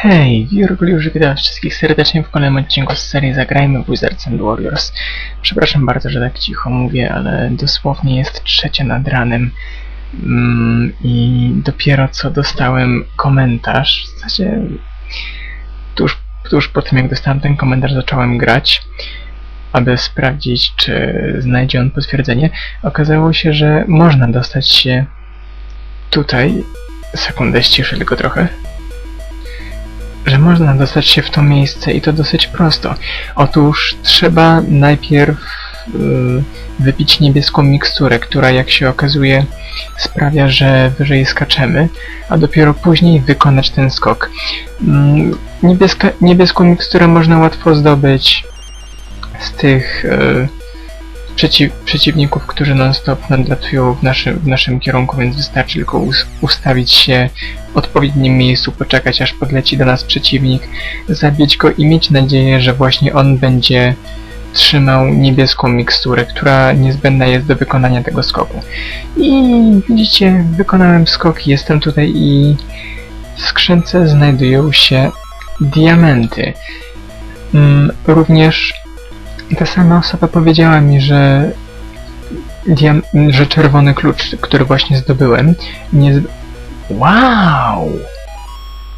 Hej, Wirguliusz, witam wszystkich serdecznie w kolejnym odcinku z serii Zagrajmy Wizards and Warriors. Przepraszam bardzo, że tak cicho mówię, ale dosłownie jest trzecia nad ranem mm, i dopiero co dostałem komentarz, w zasadzie tuż, tuż po tym jak dostałem ten komentarz zacząłem grać, aby sprawdzić czy znajdzie on potwierdzenie. Okazało się, że można dostać się tutaj, sekundę ściszę tylko trochę, że można dostać się w to miejsce i to dosyć prosto. Otóż trzeba najpierw yy, wypić niebieską miksturę, która jak się okazuje sprawia, że wyżej skaczemy, a dopiero później wykonać ten skok. Mm, Niebieska, niebieską miksturę można łatwo zdobyć z tych yy, przeciw, przeciwników, którzy non-stop nadlatują w naszym, w naszym kierunku, więc wystarczy tylko us, ustawić się w odpowiednim miejscu, poczekać aż podleci do nas przeciwnik, zabić go i mieć nadzieję, że właśnie on będzie trzymał niebieską miksturę, która niezbędna jest do wykonania tego skoku. I widzicie, wykonałem skok, jestem tutaj i w skrzynce znajdują się diamenty. Mm, również ta sama osoba powiedziała mi, że, że czerwony klucz, który właśnie zdobyłem, nie Wow!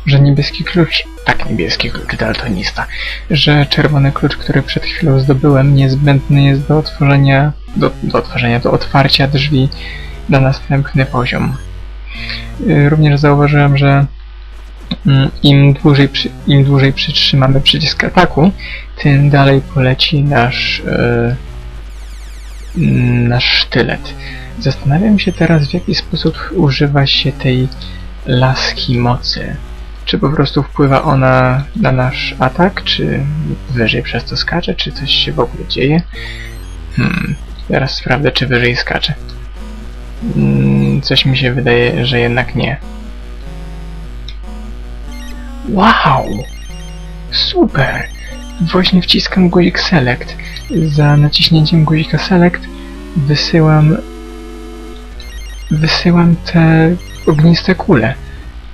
Że niebieski klucz, tak niebieski klucz daltonista, że czerwony klucz, który przed chwilą zdobyłem, niezbędny jest do otworzenia, do, do otworzenia, do otwarcia drzwi na następny poziom. Y, Również zauważyłem, że im dłużej, przy, im dłużej przytrzymamy przycisk ataku, tym dalej poleci nasz, e, mm, nasz sztylet. Zastanawiam się teraz, w jaki sposób używa się tej laski mocy. Czy po prostu wpływa ona na nasz atak, czy wyżej przez to skacze, czy coś się w ogóle dzieje? Hmm, teraz sprawdzę, czy wyżej skacze. Mm, coś mi się wydaje, że jednak nie. Wow! Super! Właśnie wciskam guzik Select. Za naciśnięciem guzika Select wysyłam wysyłam te ogniste kule.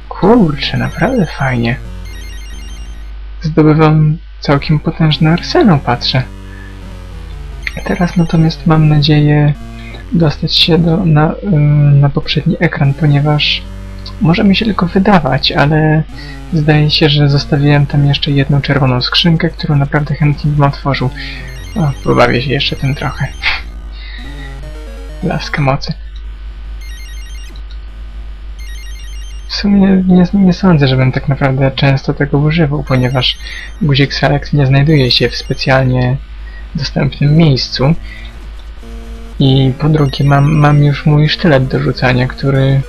Kurczę, naprawdę fajnie. Zdobywam całkiem potężny arsenał, patrzę. Teraz natomiast mam nadzieję dostać się do, na, na poprzedni ekran, ponieważ może mi się tylko wydawać, ale zdaje się, że zostawiłem tam jeszcze jedną czerwoną skrzynkę, którą naprawdę chętnie bym otworzył. O, pobawię się jeszcze tym trochę. Laskę mocy. W sumie nie, nie sądzę, żebym tak naprawdę często tego używał, ponieważ guzik Select nie znajduje się w specjalnie dostępnym miejscu. I po drugie mam, mam już mój sztylet do rzucania, który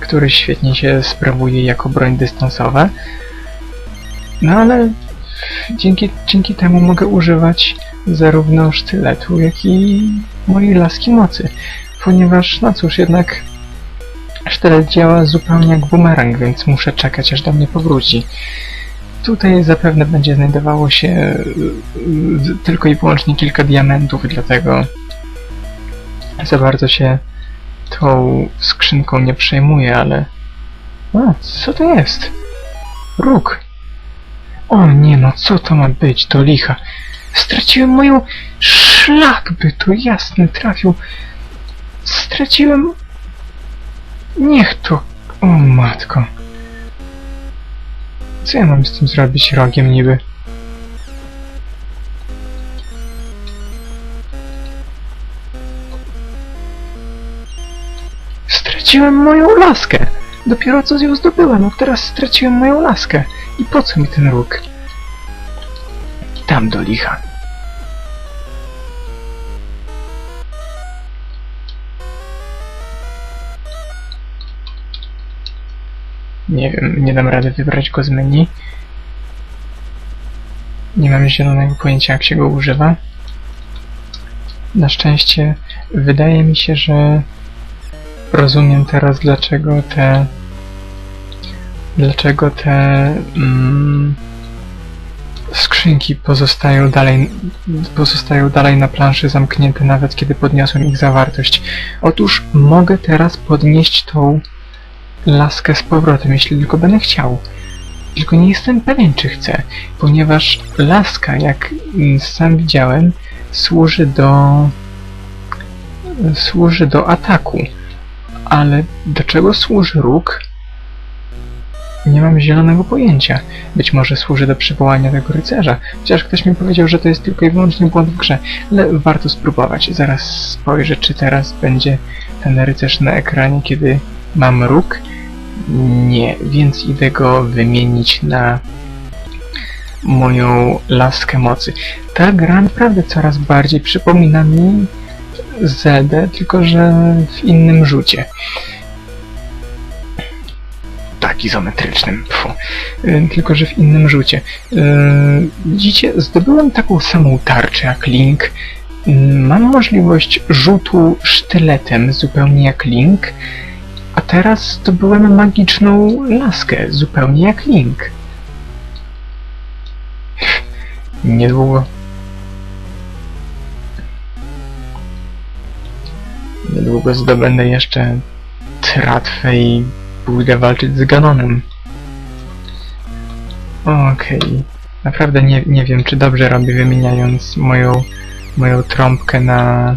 który świetnie się sprawuje jako broń dystansowa. No ale dzięki, dzięki temu mogę używać zarówno sztyletu, jak i mojej laski mocy. Ponieważ, no cóż, jednak sztylet działa zupełnie jak bumerang, więc muszę czekać, aż do mnie powróci. Tutaj zapewne będzie znajdowało się y, tylko i wyłącznie kilka diamentów, dlatego za bardzo się tą skrzynką nie przejmuję, ale... O, co to jest? Róg. O nie no, co to ma być, do licha. Straciłem moją... Szlak by to jasny trafił. Straciłem... Niech to... O matko. Co ja mam z tym zrobić rogiem niby? Straciłem moją laskę! Dopiero co ją zdobyłem, a teraz straciłem moją laskę. I po co mi ten róg? Tam do licha. Nie wiem, nie dam rady wybrać go z menu. Nie mam zielonego pojęcia jak się go używa. Na szczęście wydaje mi się, że rozumiem teraz dlaczego te dlaczego te mm, skrzynki pozostają dalej pozostają dalej na planszy zamknięte nawet kiedy podniosłem ich zawartość. Otóż mogę teraz podnieść tą laskę z powrotem, jeśli tylko będę chciał. Tylko nie jestem pewien, czy chcę, ponieważ laska, jak sam widziałem, służy do... służy do ataku. Ale do czego służy róg? Nie mam zielonego pojęcia. Być może służy do przywołania tego rycerza, chociaż ktoś mi powiedział, że to jest tylko i wyłącznie błąd w grze, ale warto spróbować. Zaraz spojrzę, czy teraz będzie ten rycerz na ekranie, kiedy mam róg. Nie, więc idę go wymienić na moją laskę mocy. Ta gra naprawdę coraz bardziej przypomina mi Zeldę, tylko że w innym rzucie. Tak, izometrycznym. Pfu. Y, Tylko, że w innym rzucie. Y, Widzicie, zdobyłem taką samą tarczę jak Link. Y, Mam możliwość rzutu sztyletem, zupełnie jak Link. A teraz zdobyłem magiczną laskę, zupełnie jak Link. Niedługo. Niedługo zdobędę jeszcze tratwę i pójdę walczyć z Ganonem. Okej. Naprawdę nie, nie wiem, czy dobrze robię wymieniając moją, moją trąbkę na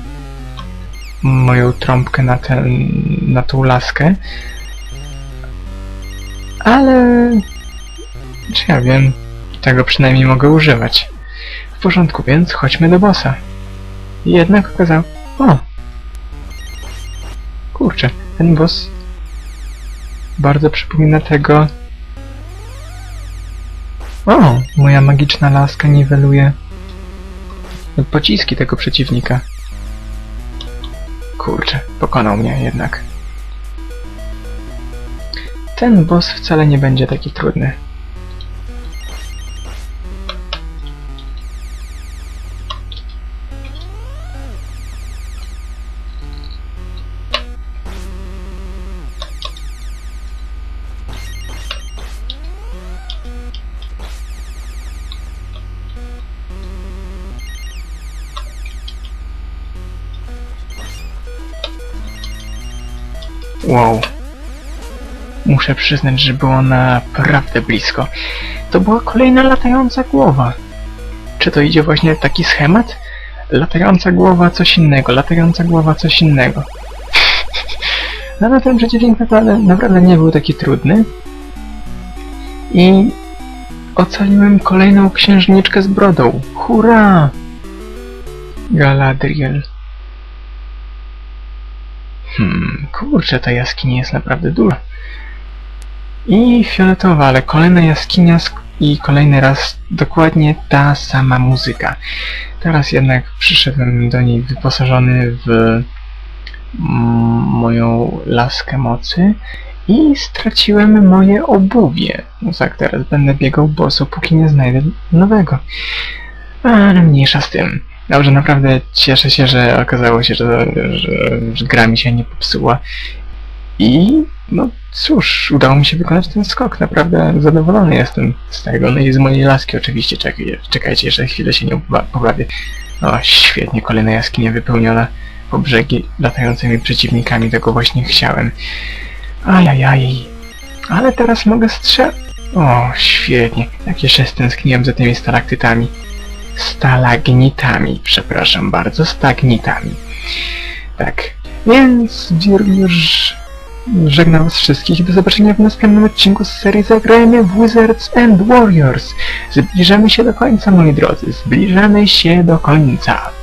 moją trąbkę na ten, na tą laskę. Ale czy ja wiem, tego przynajmniej mogę używać. W porządku, więc chodźmy do bossa. Jednak okazał... O! Kurczę, ten boss bardzo przypomina tego... O! Moja magiczna laska niweluje pociski tego przeciwnika. Kurczę, pokonał mnie jednak. Ten boss wcale nie będzie taki trudny. Wow. Muszę przyznać, że było naprawdę blisko. To była kolejna latająca głowa. Czy to idzie właśnie taki schemat? Latająca głowa coś innego, latająca głowa coś innego. No ale ten przeciwnik naprawdę, naprawdę nie był taki trudny. I ocaliłem kolejną księżniczkę z brodą. Hurra! Galadriel. Hmm, kurczę, ta jaskinia jest naprawdę duża. I fioletowa, ale kolejna jaskinia sk- i kolejny raz dokładnie ta sama muzyka. Teraz jednak przyszedłem do niej wyposażony w mm, moją laskę mocy i straciłem moje obuwie. No tak, teraz będę biegał boso, póki nie znajdę nowego. Ale mniejsza z tym. Dobrze, naprawdę cieszę się, że okazało się, że, że, że gra mi się nie popsuła. I no cóż, udało mi się wykonać ten skok. Naprawdę zadowolony jestem z tego. No i z mojej laski oczywiście. Czekaj, czekajcie, jeszcze chwilę się nie poba- pobawię. O, świetnie, kolejna jaskinia wypełniona po brzegi latającymi przeciwnikami. Tego właśnie chciałem. Ajajaj. Ale teraz mogę strzel... O, świetnie. Jak jeszcze stęskniłem za tymi stalaktytami. Stalagnitami, przepraszam bardzo, stagnitami. Tak, więc już żegnam was wszystkich i do zobaczenia w następnym odcinku z serii Zagrajmy w Wizards and Warriors. Zbliżamy się do końca, moi drodzy, zbliżamy się do końca.